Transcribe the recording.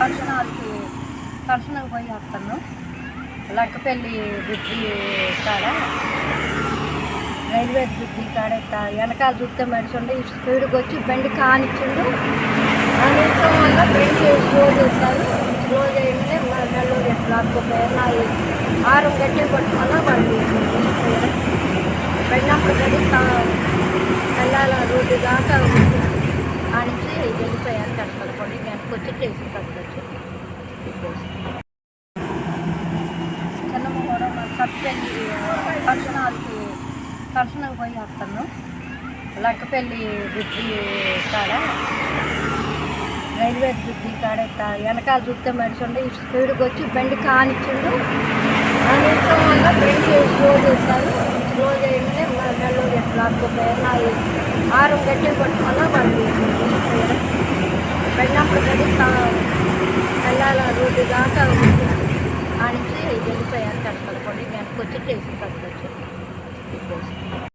దర్శనాలకి function పోయి వస్తాను. లక్కపల్లి బుద్ధి కాడ రైల్వే బుద్ధి కాడ వెనకాల చూస్తే మనిషి ఈ స్పీడ్కి వచ్చి బండి కానిచ్చిండు. ఆ వల్ల బండి స్లో చేస్తారు స్లో చేయగానే మన నెల్లూరు లాక్కుపోయారు ఆరు గట్టి కొట్టుకున్నా వాళ్ళు వెళ్ళినప్పుడు గడి వెళ్ళాల రోడ్డు దాకా ఆడించి నుంచి వెళ్ళిపోయారు కనపడకండి వెనక్కి వచ్చి స్టేషన్ కట్టుకొచ్చి చిన్నమ్మగూడెం సత్తుపల్లి ఫంక్షన్ హాల్కి పోయి వస్తాను. లక్కపల్లి బుద్ధి కాడ రైల్వే బుద్ధి కాడ వెనకాల చూస్తే మనిషి ఈ స్పీడ్కి వచ్చి బండి కానిచ్చిండు. ఆ వల్ల బండి స్లో చేస్తారు. స్లో చేయగానే మన నెల్లూరు ఎట్లా ఆరు గంటలు పట్టుకున్నా వాళ్ళు వెళ్ళిపోయారు వెళ్ళాల రోడ్డు దాకా ఆ నుంచి వెళ్ళిపోయాను కనపడకండి. వెనక్కి వచ్చి స్టేషన్ కట్టుకొచ్చి